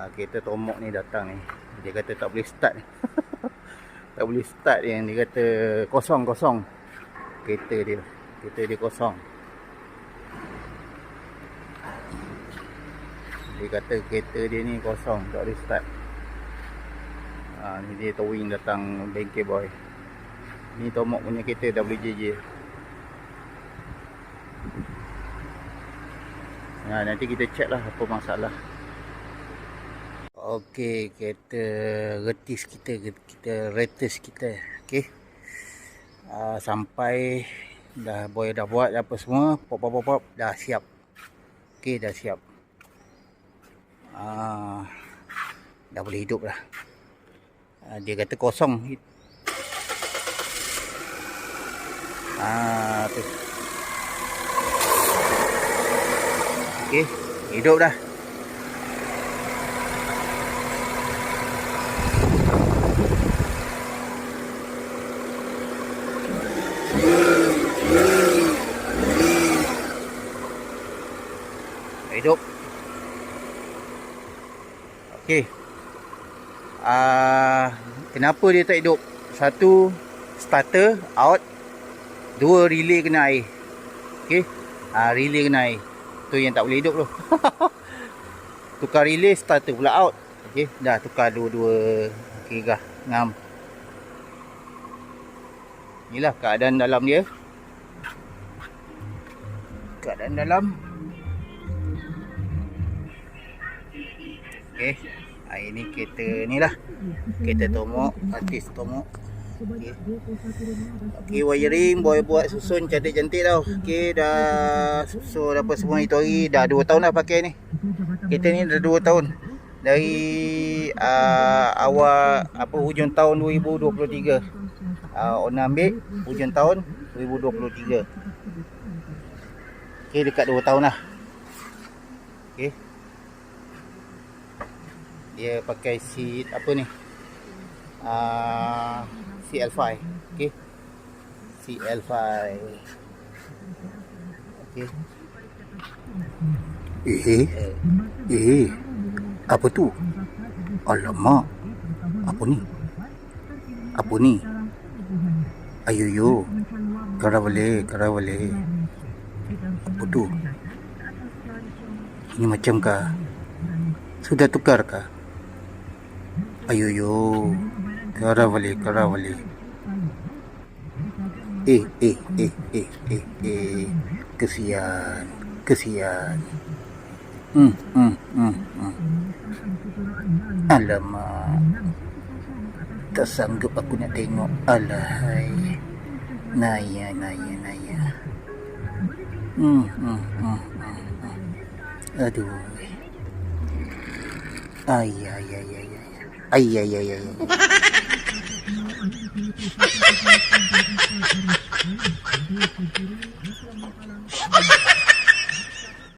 Ah, kereta tomok ni datang ni. Dia kata tak boleh start ni. tak boleh start yang dia kata kosong-kosong. Kereta dia. Kereta dia kosong. Dia kata kereta dia ni kosong, tak boleh start. Ah, ni dia towing datang bengkel boy. Ni tomok punya kereta WJJ. Ha, nanti kita check lah apa masalah. Okey, kereta retis kita, kita retis kita. Okey. Uh, sampai dah boy dah buat apa semua, pop pop pop, pop dah siap. Okey, dah siap. Uh, dah boleh hidup dah. Uh, dia kata kosong. Ah, tu. Okey, hidup dah. Hidup. Ah, uh, kenapa dia tak hidup? Satu starter out, dua relay kena air. Ah, uh, relay kena air. Tu yang tak boleh hidup tu. tukar relay starter pula out. Okey, dah tukar dua-dua. Okey gah, ngam. Inilah keadaan dalam dia. Keadaan dalam. Okey. Ha, ini kereta ni lah. Kereta tomok. Artis tomok. Okey. Okey, wiring boy buat susun cantik-cantik tau. Okey, dah susun apa semua itu hari. Dah 2 tahun dah pakai ni. Kereta ni dah 2 tahun. Dari uh, awal apa hujung tahun 2023. Uh, owner ambil hujung tahun 2023. Okey, dekat 2 tahun lah. Okey. Dia pakai seat apa ni? Uh, CL5 okey? CL5 okey. Eh eh. Apa tu? Alamak. Apa ni? Apa ni? Ayo yo. Karawale karawale apa tu? Ini macam kah? Sudah tukar kah ayo yo Karawali, Karawali. Eh, eh, eh, eh, eh, eh. Kesian, kesian. Hmm, hmm, hmm, hmm. Alamak. Tak sanggup aku nak tengok. Alahai. Naya, naya, naya. Hmm, hmm, hmm, hmm, hmm. Aduh. Ay, ay, ay, ay, ay. 哎呀呀呀呀。